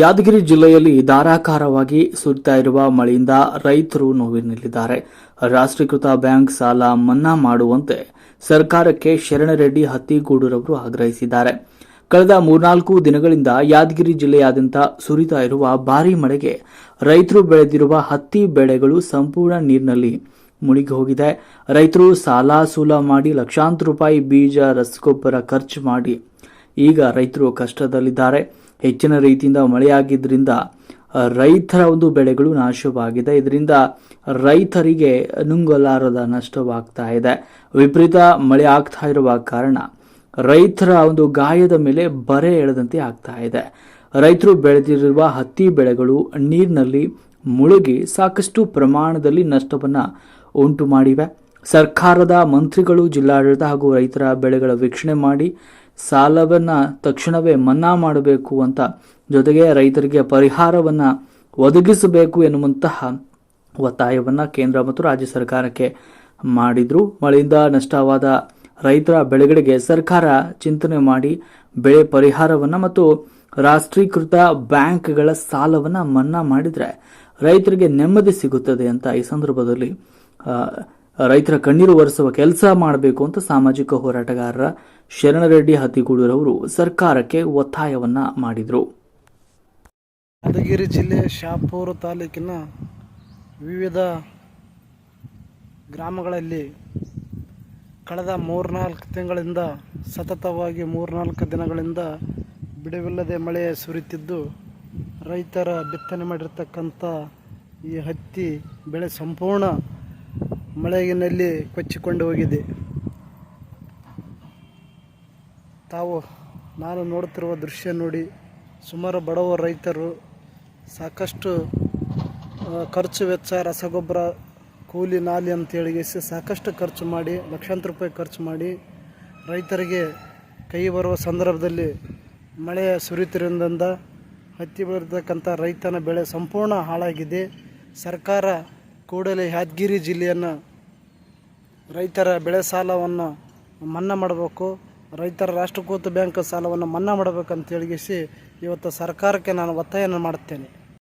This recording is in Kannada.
ಯಾದಗಿರಿ ಜಿಲ್ಲೆಯಲ್ಲಿ ಧಾರಾಕಾರವಾಗಿ ಸುರಿತಾ ಇರುವ ಮಳೆಯಿಂದ ರೈತರು ನೋವಿನಲ್ಲಿದ್ದಾರೆ. ರಾಷ್ಟ್ರೀಕೃತ ಬ್ಯಾಂಕ್ ಸಾಲ ಮನ್ನಾ ಮಾಡುವಂತೆ ಸರ್ಕಾರಕ್ಕೆ ಶರಣರೆಡ್ಡಿ ಹತ್ತಿಗೂಡೂರವರು ಆಗ್ರಹಿಸಿದ್ದಾರೆ. ಕಳೆದ ಮೂರ್ನಾಲ್ಕು ದಿನಗಳಿಂದ ಯಾದಗಿರಿ ಜಿಲ್ಲೆಯಾದ್ಯಂತ ಸುರಿತಾ ಇರುವ ಭಾರೀ ಮಳೆಗೆ ರೈತರು ಬೆಳೆದಿರುವ ಹತ್ತಿ ಬೆಳೆಗಳು ಸಂಪೂರ್ಣ ನೀರಿನಲ್ಲಿ ಮುಳುಗಿ ಹೋಗಿದೆ. ರೈತರು ಸಾಲ ಸೂಲ ಮಾಡಿ ಲಕ್ಷಾಂತರ ರೂಪಾಯಿ ಬೀಜ ರಸಗೊಬ್ಬರ ಖರ್ಚು ಮಾಡಿ ಈಗ ರೈತರು ಕಷ್ಟದಲ್ಲಿದ್ದಾರೆ. ಹೆಚ್ಚಿನ ರೀತಿಯಿಂದ ಮಳೆಯಾಗಿದ್ದರಿಂದ ರೈತರ ಒಂದು ಬೆಳೆಗಳು ನಾಶವಾಗಿದೆ. ಇದರಿಂದ ರೈತರಿಗೆ ನುಂಗಲಾರದ ನಷ್ಟವಾಗ್ತಾ ಇದೆ. ವಿಪರೀತ ಮಳೆ ಆಗ್ತಾ ಇರುವ ಕಾರಣ ರೈತರ ಒಂದು ಗಾಯದ ಮೇಲೆ ಬರೆ ಎಳೆದಂತೆ ಆಗ್ತಾ ಇದೆ. ರೈತರು ಬೆಳೆದಿರುವ ಹತ್ತಿ ಬೆಳೆಗಳು ನೀರಿನಲ್ಲಿ ಮುಳುಗಿ ಸಾಕಷ್ಟು ಪ್ರಮಾಣದಲ್ಲಿ ನಷ್ಟವನ್ನು ಉಂಟು ಮಾಡಿವೆ ಸರ್ಕಾರದ ಮಂತ್ರಿಗಳು, ಜಿಲ್ಲಾಡಳಿತ ಹಾಗೂ ರೈತರ ಬೆಳೆಗಳ ವೀಕ್ಷಣೆ ಮಾಡಿ ಸಾಲವನ್ನ ತಕ್ಷಣವೇ ಮನ್ನಾ ಮಾಡಬೇಕು ಅಂತ ಜೊತೆಗೆ ರೈತರಿಗೆ ಪರಿಹಾರವನ್ನ ಒದಗಿಸಬೇಕು ಎನ್ನುವಂತಹ ಒತ್ತಾಯವನ್ನು ಕೇಂದ್ರ ಮತ್ತು ರಾಜ್ಯ ಸರ್ಕಾರಕ್ಕೆ ಮಾಡಿದ್ರು. ಮಳೆಯಿಂದ ನಷ್ಟವಾದ ರೈತರ ಬೆಳೆಗಳಿಗೆ ಸರ್ಕಾರ ಚಿಂತನೆ ಮಾಡಿ ಬೆಳೆ ಪರಿಹಾರವನ್ನ ಮತ್ತು ರಾಷ್ಟ್ರೀಕೃತ ಬ್ಯಾಂಕ್ಗಳ ಸಾಲವನ್ನ ಮನ್ನಾ ಮಾಡಿದ್ರೆ ರೈತರಿಗೆ ನೆಮ್ಮದಿ ಸಿಗುತ್ತದೆ ಅಂತ ಈ ಸಂದರ್ಭದಲ್ಲಿ ರೈತರ ಕಣ್ಣೀರು ಒರೆಸುವ ಕೆಲಸ ಮಾಡಬೇಕು ಅಂತ ಸಾಮಾಜಿಕ ಹೋರಾಟಗಾರರ ಶರಣರೆಡ್ಡಿ ಹತ್ತಿಗೂಡೂರವರು ಸರ್ಕಾರಕ್ಕೆ ಒತ್ತಾಯವನ್ನ ಮಾಡಿದರು. ಯಾದಗಿರಿ ಜಿಲ್ಲೆ ಶಾಪೂರು ತಾಲೂಕಿನ ವಿವಿಧ ಗ್ರಾಮಗಳಲ್ಲಿ ಕಳೆದ ಮೂರ್ನಾಲ್ಕು ತಿಂಗಳಿಂದ ಸತತವಾಗಿ ಮೂರ್ನಾಲ್ಕು ದಿನಗಳಿಂದ ಬಿಡುವಿಲ್ಲದೆ ಮಳೆ ಸುರಿತಿದ್ದು ರೈತರ ಬಿತ್ತನೆ ಮಾಡಿರ್ತಕ್ಕಂಥ ಈ ಹತ್ತಿ ಬೆಳೆ ಸಂಪೂರ್ಣ ಮಳೆಗಿನಲ್ಲಿ ಕೊಚ್ಚಿಕೊಂಡು ಹೋಗಿದೆ. ತಾವು, ನಾನು ನೋಡುತ್ತಿರುವ ದೃಶ್ಯ ನೋಡಿ ಸುಮಾರು ಬಡವ ರೈತರು ಸಾಕಷ್ಟು ಖರ್ಚು ವೆಚ್ಚ, ರಸಗೊಬ್ಬರ, ಕೂಲಿ, ನಾಲಿ ಅಂತೇಳಿ ಸಾಕಷ್ಟು ಖರ್ಚು ಮಾಡಿ, ಲಕ್ಷಾಂತರ ರೂಪಾಯಿ ಖರ್ಚು ಮಾಡಿ ರೈತರಿಗೆ ಕೈ ಬರುವ ಸಂದರ್ಭದಲ್ಲಿ ಮಳೆ ಸುರಿಯುತ್ತಿರುವುದರಿಂದ ಹತ್ತಿ ಬೆಳೆದಿರ್ತಕ್ಕಂಥ ರೈತನ ಬೆಳೆ ಸಂಪೂರ್ಣ ಹಾಳಾಗಿದೆ. ಸರ್ಕಾರ ಕೂಡಲೇ ಯಾದಗಿರಿ ಜಿಲ್ಲೆಯನ್ನು ರೈತರ ಬೆಳೆ ಸಾಲವನ್ನು ಮನ್ನಾ ಮಾಡಬೇಕು, ರೈತರ ರಾಷ್ಟ್ರೀಕೃತ ಬ್ಯಾಂಕ್ ಸಾಲವನ್ನು ಮನ್ನಾ ಮಾಡಬೇಕಂತ ಹೇಳಿಗಿಸಿ ಇವತ್ತು ಸರ್ಕಾರಕ್ಕೆ ನಾನು ಒತ್ತಾಯನ ಮಾಡುತ್ತೇನೆ